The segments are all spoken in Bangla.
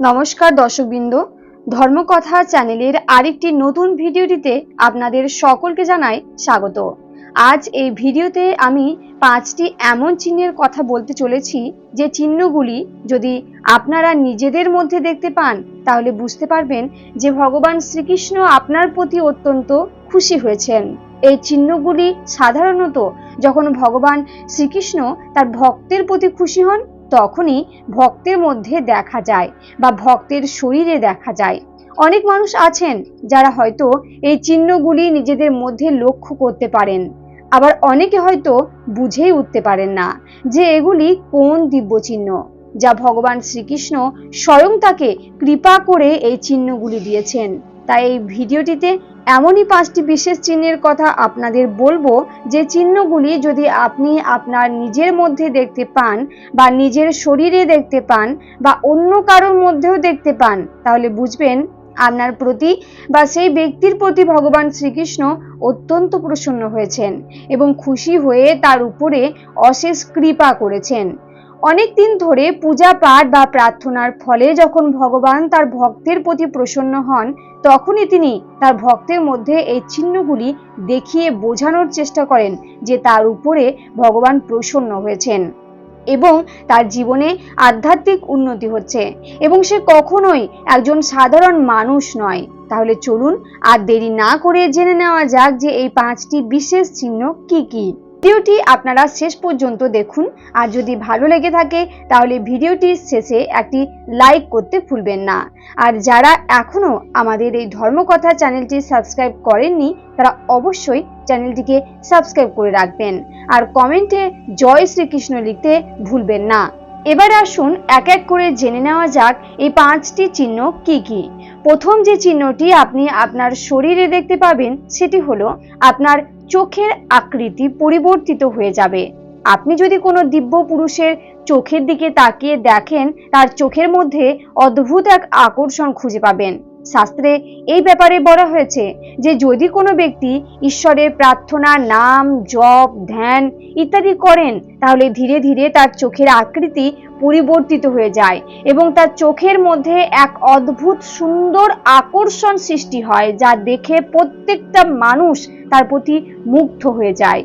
নমস্কার দর্শকবৃন্দ। ধর্মকথা চ্যানেলের আরেকটি নতুন ভিডিওটিতে আপনাদের সকলকে জানাই স্বাগত। আজ এই ভিডিওতে আমি পাঁচটি এমন চিহ্নের কথা বলতে চলেছি যে চিহ্নগুলি যদি আপনারা নিজেদের মধ্যে দেখতে পান, তাহলে বুঝতে পারবেন যে ভগবান শ্রীকৃষ্ণ আপনার প্রতি অত্যন্ত খুশি হয়েছেন। এই চিহ্নগুলি সাধারণত যখন ভগবান শ্রীকৃষ্ণ তার ভক্তের প্রতি খুশি হন তখনই ভক্তের মধ্যে দেখা যায় বা ভক্তের শরীরে দেখা যায়। অনেক মানুষ আছেন যারা হয়তো এই চিহ্নগুলি নিজেদের মধ্যে লক্ষ্য করতে পারেন। আবার অনেকে হয়তো বুঝেই উঠতে পারেন না যে এগুলি কোন দিব্য চিহ্ন যা ভগবান শ্রীকৃষ্ণ স্বয়ং তাকে কৃপা করে এই চিহ্নগুলি দিয়েছেন। তাই এই ভিডিওটিতে এমনই পাঁচটি বিশেষ চিহ্নের কথা আপনাদের বলব যে চিহ্নগুলি যদি আপনি আপনার নিজের মধ্যে দেখতে পান বা নিজের শরীরে দেখতে পান বা অন্য কারোর মধ্যেও দেখতে পান, তাহলে বুঝবেন আপনার প্রতি বা সেই ব্যক্তির প্রতি ভগবান শ্রীকৃষ্ণ অত্যন্ত প্রসন্ন হয়েছেন এবং খুশি হয়ে তার উপরে অশেষ কৃপা করেছেন। অনেক দিন ধরে পূজা পাঠ বা প্রার্থনার ফলে যখন ভগবান তার ভক্তের প্রতি প্রসন্ন হন, তখনই তিনি তার ভক্তের মধ্যে এই চিহ্নগুলি দেখিয়ে বোঝানোর চেষ্টা করেন যে তার উপরে ভগবান প্রসন্ন হয়েছেন এবং তার জীবনে আধ্যাত্মিক উন্নতি হচ্ছে এবং সে কখনোই একজন সাধারণ মানুষ নয়। তাহলে চলুন আর দেরি না করে জেনে নেওয়া যাক যে এই পাঁচটি বিশেষ চিহ্ন কি কি। ভিডিওটি আপনারা শেষ পর্যন্ত দেখুন। আর যদি ভালো লেগে থাকে, তাহলে ভিডিওটির শেষে একটি লাইক করতে ভুলবেন না। আর যারা এখনও আমাদের এই ধর্মকথা চ্যানেলটি সাবস্ক্রাইব করেননি, তারা অবশ্যই চ্যানেলটিকে সাবস্ক্রাইব করে রাখবেন। আর কমেন্টে জয় শ্রীকৃষ্ণ লিখতে ভুলবেন না। এবার আসুন, এক এক করে জেনে নেওয়া যাক, এই পাঁচটি চিহ্ন কি কি? প্রথম যে চিহ্নটি আপনি আপনার শরীরে দেখতে পাবেন, সেটি হলো আপনার চোখের আকৃতি পরিবর্তিত হয়ে যাবে। আপনি যদি কোনো দিব্য পুরুষের চোখের দিকে তাকিয়ে দেখেন, তার চোখের মধ্যে অদ্ভুত এক আকর্ষণ খুঁজে পাবেন। শাস্ত্রে এই ব্যাপারে বলা হয়েছে যে, যদি কোনো ব্যক্তি ঈশ্বরের প্রার্থনা, নাম, জপ, ধ্যান ইত্যাদি করেন, তাহলে ধীরে ধীরে তার চোখের আকৃতি পরিবর্তিত হয়ে যায় এবং তার চোখের মধ্যে এক অদ্ভুত সুন্দর আকর্ষণ সৃষ্টি হয় যা দেখে প্রত্যেকটা মানুষ তার প্রতি মুগ্ধ হয়ে যায়।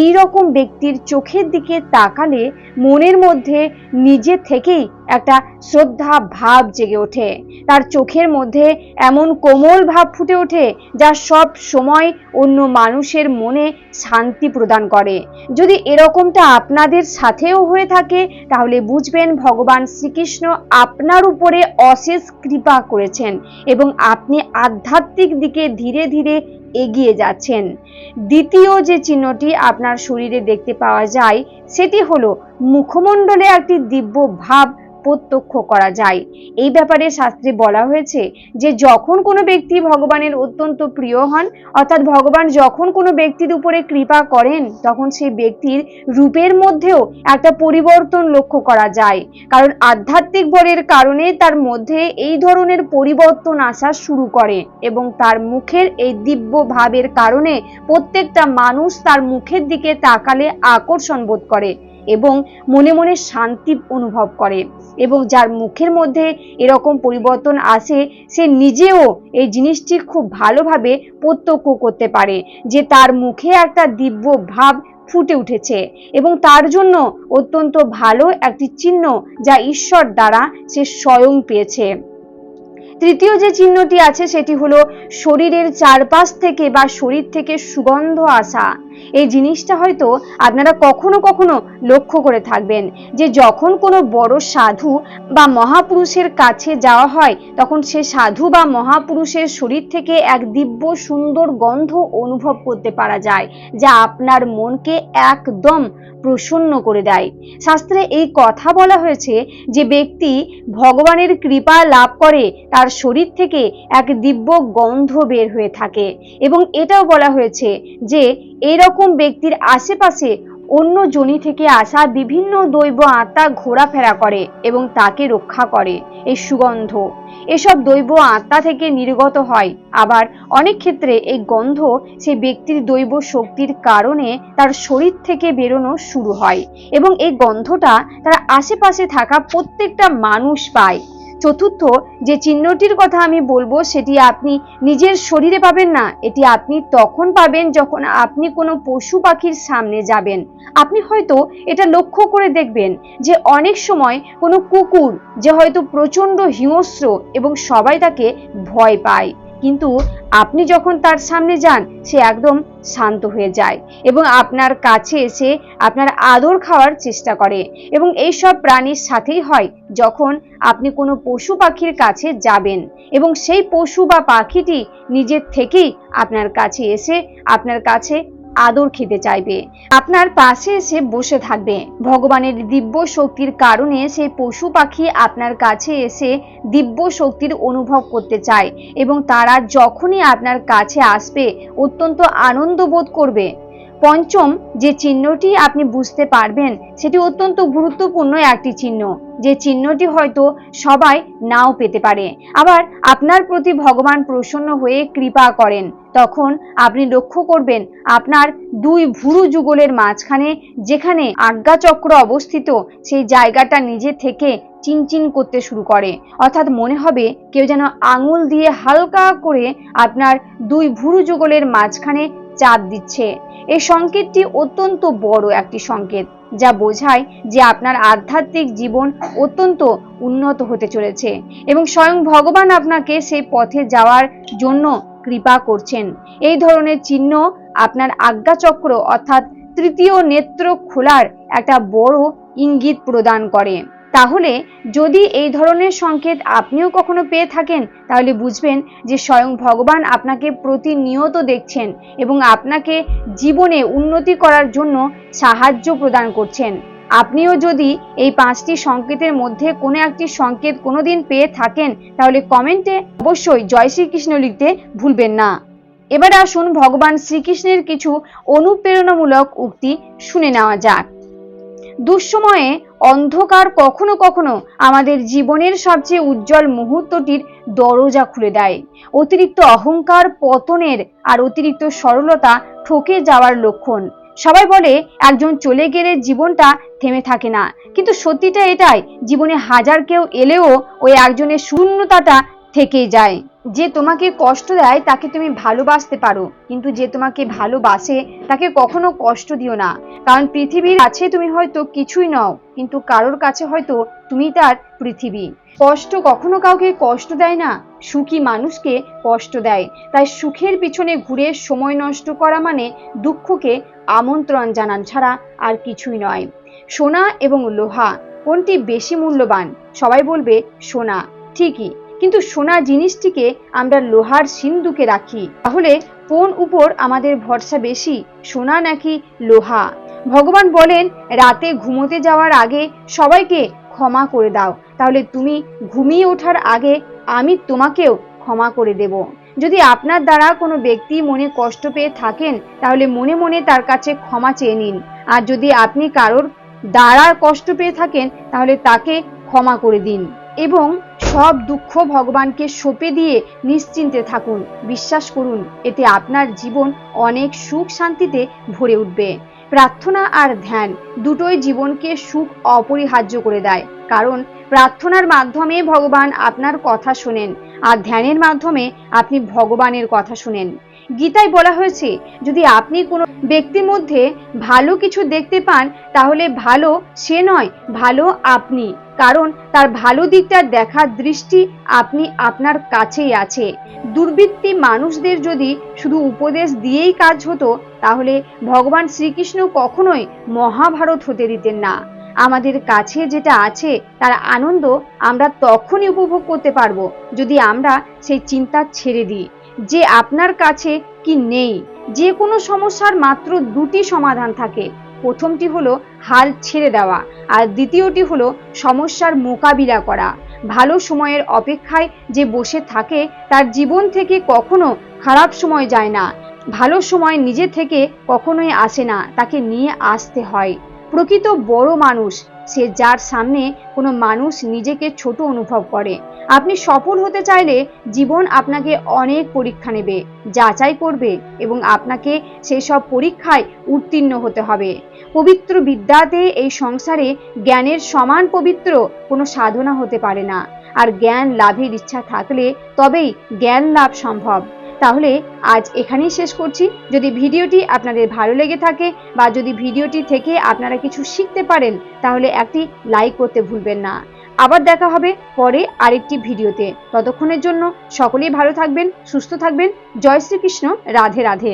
এই রকম ব্যক্তির চোখের দিকে তাকালে মনের মধ্যে নিজে থেকেই একটা শ্রদ্ধা ভাব জেগে ওঠে। তার চোখের মধ্যে এমন কোমল ভাব ফুটে ওঠে যা সব সময় অন্য মানুষের মনে শান্তি প্রদান করে। যদি এরকমটা আপনাদের সাথেও হয়ে থাকে, তাহলে বুঝবেন ভগবান শ্রীকৃষ্ণ আপনার উপরে অশেষ কৃপা করেছেন এবং আপনি আধ্যাত্মিক দিকে ধীরে ধীরে এগিয়ে যাচ্ছেন। দ্বিতীয় যে চিহ্নটি আপনার শরীরে দেখতে পাওয়া যায়, সেটি হলো মুখমণ্ডলে একটি দিব্য ভাব প্রত্যক্ষ করা যায়। এই ব্যাপারে শাস্ত্রে বলা হয়েছে যে, যখন কোনো ব্যক্তি ভগবানের অত্যন্ত প্রিয় হন, অর্থাৎ ভগবান যখন কোনো ব্যক্তির উপরে কৃপা করেন, তখন সেই ব্যক্তির রূপের মধ্যেও একটা পরিবর্তন লক্ষ্য করা যায়। কারণ আধ্যাত্মিক বলের কারণে তার মধ্যে এই ধরনের পরিবর্তন আসা শুরু করে এবং তার মুখের এই দিব্য ভাবের কারণে প্রত্যেকটা মানুষ তার মুখের দিকে তাকালে আকর্ষণ বোধ করে। এবং মনে মনে শান্তি অনুভব করে এবং যার মুখের মধ্যে এরকম পরিবর্তন আসে, সে নিজেও এই জিনিসটি খুব ভালোভাবে প্রত্যক্ষ করতে পারে যে তার মুখে একটা দিব্য ভাব ফুটে উঠেছে এবং তার জন্য অত্যন্ত ভালো একটি চিহ্ন যা ঈশ্বর দ্বারা সে স্বয়ং পেয়েছে। তৃতীয় যে চিহ্নটি আছে সেটি হলো শরীরের চারপাশ থেকে বা শরীর থেকে সুগন্ধ আসা। এই জিনিসটা হয়তো আপনারা কখনো কখনো লক্ষ্য করে থাকবেন যে যখন কোনো বড় সাধু বা মহাপুরুষের কাছে যাওয়া হয়, তখন সে সাধু বা মহাপুরুষের শরীর থেকে এক দিব্য সুন্দর গন্ধ অনুভব করতে পারা যায়, যা আপনার মনকে একদম প্রসন্ন করে দেয়। শাস্ত্রে এই কথা বলা হয়েছে যে ব্যক্তি ভগবানের কৃপা লাভ করে, তার শরীর থেকে এক দিব্য গন্ধ বের হয়ে থাকে এবং এটাও বলা হয়েছে যে এরকম ব্যক্তির আশেপাশে অন্য জনি থেকে আসা বিভিন্ন দৈব আত্মা ঘোরাফেরা করে এবং তাকে রক্ষা করে এই সুগন্ধ। এসব দৈব আত্মা থেকে নির্গত হয়। আবার অনেক ক্ষেত্রে এই গন্ধ সেই ব্যক্তির দৈব শক্তির কারণে তার শরীর থেকে বেরোনো শুরু হয় এবং এই গন্ধটা তার আশেপাশে থাকা প্রত্যেকটা মানুষ পায়। চতুর্থ যে চিহ্নটির কথা আমি বলব, সেটি আপনি নিজের শরীরে পাবেন না। এটি আপনি তখন পাবেন যখন আপনি কোনো পশু পাখির সামনে যাবেন। আপনি হয়তো এটা লক্ষ্য করে দেখবেন যে অনেক সময় কোনো কুকুর যে হয়তো প্রচণ্ড হিংস্র এবং সবাই তাকে ভয় পায়। কিন্তু আপনি যখন তার সামনে যান, সে একদম শান্ত হয়ে যায় এবং আপনার কাছে এসে আপনার আদর খাওয়ার চেষ্টা করে এবং এই সব প্রাণীর সাথেই হয় যখন আপনি কোনো পশু পাখির কাছে যাবেন এবং সেই পশু বা পাখিটি নিজের থেকেই আপনার কাছে এসে আপনার কাছে আদর খেতে চাইবে। আপনার পাশে এসে বসে থাকবে। ভগবানের দিব্য শক্তির কারণে সেই পশু পাখি আপনার কাছে এসে দিব্য শক্তির অনুভব করতে চায় এবং তারা যখনই আপনার কাছে আসবে, অত্যন্ত আনন্দ বোধ করবে। পঞ্চম, যে চিহ্নটি আপনি বুঝতে পারবেন, সেটি অত্যন্ত গুরুত্বপূর্ণ একটি চিহ্ন। যে চিহ্নটি হয়তো সবাই নাও পেতে পারে। আবার আপনার প্রতি ভগবান প্রসন্ন হয়ে কৃপা করেন। তখন আপনি লক্ষ্য করবেন আপনার দুই ভুরু যুগলের মাঝখানে যেখানে আজ্ঞাচক্র অবস্থিত, সেই জায়গাটা নিজে থেকে চিনচিন করতে শুরু করে। অর্থাৎ মনে হবে কেউ যেন আঙুল দিয়ে হালকা করে আপনার দুই ভুরু যুগলের মাঝখানে চাপ দিচ্ছে। এই সংকেতটি অত্যন্ত বড় একটি সংকেত, যা বোঝায় যে আপনার আধ্যাত্মিক জীবন অত্যন্ত উন্নত হতে চলেছে এবং স্বয়ং ভগবান আপনাকে সেই পথে যাওয়ার জন্য কৃপা করছেন। এই ধরনের চিহ্ন আপনার আজ্ঞাচক্র অর্থাৎ তৃতীয় নেত্র খোলার একটা বড় ইঙ্গিত প্রদান করে। তাহলে যদি এই ধরনের সংকেত আপনিও কখনো পেয়ে থাকেন, তাহলে বুঝবেন যে স্বয়ং ভগবান আপনাকে প্রতিনিয়ত দেখছেন এবং আপনাকে জীবনে উন্নতি করার জন্য সাহায্য প্রদান করছেন। আপনিও যদি এই পাঁচটি সংকেতের মধ্যে কোনো একটি সংকেত কোনোদিন পেয়ে থাকেন, তাহলে কমেন্টে অবশ্যই জয় শ্রীকৃষ্ণ লিখতে ভুলবেন না। এবার আসুন ভগবান শ্রীকৃষ্ণের কিছু অনুপ্রেরণামূলক উক্তি শুনে নেওয়া যাক। দুঃসময়ে অন্ধকার কখনো কখনো আমাদের জীবনের সবচেয়ে উজ্জ্বল মুহূর্তটির দরজা খুলে দেয়। অতিরিক্ত অহংকার, পতনের আর অতিরিক্ত সরলতা ঠকে যাওয়ার লক্ষণ। সবাই বলে, একজন চলে গেলে জীবনটা থেমে থাকে না। কিন্তু সত্যিটা এটাই, জীবনে হাজার কেউ এলেও ওই একজনের শূন্যতাটা থেকেই যায়। যে তোমাকে কষ্ট দেয়, তাকে তুমি ভালোবাসতে পারো। কিন্তু যে তোমাকে ভালোবাসে, তাকে কখনো কষ্ট দিও না। কারণ পৃথিবীর কাছে তুমি হয়তো কিছুই নও, কিন্তু কারোর কাছে হয়তো তুমি তার পৃথিবী। কষ্ট কখনো কাউকে কষ্ট দেয় না, সুখী মানুষকে কষ্ট দেয়। তাই সুখের পিছনে ঘুরে সময় নষ্ট করা মানে দুঃখকে আমন্ত্রণ জানান ছাড়া আর কিছুই নয়। সোনা এবং লোহা, কোনটি বেশি মূল্যবান? সবাই বলবে সোনা। ঠিকই। কিন্তু সোনা জিনিসটিকে আমরা লোহার সিন্ধুকে রাখি। তাহলে কোন উপর আমাদের ভরসা বেশি, সোনা নাকি লোহা? ভগবান বলেন, রাতে ঘুমোতে যাওয়ার আগে সবাইকে ক্ষমা করে দাও। তাহলে তুমি ঘুমিয়ে ওঠার আগে আমি তোমাকেও ক্ষমা করে দেব। যদি আপনার দ্বারা কোনো ব্যক্তি মনে কষ্ট পেয়ে থাকেন, তাহলে মনে মনে তার কাছে ক্ষমা চেয়ে নিন। আর যদি আপনি কারোর দ্বারা কষ্ট পেয়ে থাকেন, তাহলে তাকে ক্ষমা করে দিন। এবং সব দুঃখ ভগবানকে সঁপে দিয়ে নিশ্চিন্তে থাকুন। বিশ্বাস করুন, এতে আপনার জীবন অনেক সুখ শান্তিতে ভরে উঠবে। প্রার্থনা আর ধ্যান দুটোই জীবনকে সুখ অপরিহার্য করে দেয়। কারণ প্রার্থনার মাধ্যমে ভগবান আপনার কথা শোনেন আর ধ্যানের মাধ্যমে আপনি ভগবানের কথা শুনেন। গীতায় বলা হয়েছে, যদি আপনি কোনো ব্যক্তির মধ্যে ভালো কিছু দেখতে পান, তাহলে ভালো সে নয়, ভালো আপনি। কারণ তার ভালো দিকটা দেখার দৃষ্টি আপনি আপনার কাছেই আছে। দুর্বৃত্তি মানুষদের যদি শুধু উপদেশ দিয়েই কাজ হতো, তাহলে ভগবান শ্রীকৃষ্ণ কখনোই মহাভারত হতে দিতেন না। আমাদের কাছে যেটা আছে, তার আনন্দ আমরা তখনই উপভোগ করতে পারব যদি আমরা সেই চিন্তা ছেড়ে দিই। যে আপনার কাছে কি নেই? যে কোনো সমস্যার মাত্র দুটি সমাধান থাকে। প্রথমটি হলো হাল ছেড়ে দেওয়া আর দ্বিতীয়টি হলো সমস্যার মোকাবিলা করা। ভালো সময়ের অপেক্ষায় যে বসে থাকে, তার জীবন থেকে কখনো খারাপ সময় যায় না। ভালো সময় নিজে থেকে কখনোই আসে না, তাকে নিয়ে আসতে হয়। প্রকৃত বড় মানুষ সে যার সামনে কোনো মানুষ নিজেকে ছোট অনুভব করে। আপনি সফল হতে চাইলে জীবন আপনাকে অনেক পরীক্ষা নেবে, যাচাই করবে এবং আপনাকে সেই সব পরীক্ষায় উত্তীর্ণ হতে হবে। পবিত্র বিদ্যাতে এই সংসারে জ্ঞানের সমান পবিত্র কোনো সাধনা হতে পারে না। আর জ্ঞান লাভের ইচ্ছা থাকলে তবেই জ্ঞান লাভ সম্ভব। তাহলে আজ এখানেই শেষ করছি। যদি ভিডিওটি আপনাদের ভালো লেগে থাকে বা যদি ভিডিওটি থেকে আপনারা কিছু শিখতে পারেন, তাহলে একটি লাইক করতে ভুলবেন না। আবার দেখা হবে পরে আরেকটি ভিডিওতে। ততক্ষণের জন্য সকলেই ভালো থাকবেন, সুস্থ থাকবেন। জয় শ্রীকৃষ্ণ, রাধে রাধে।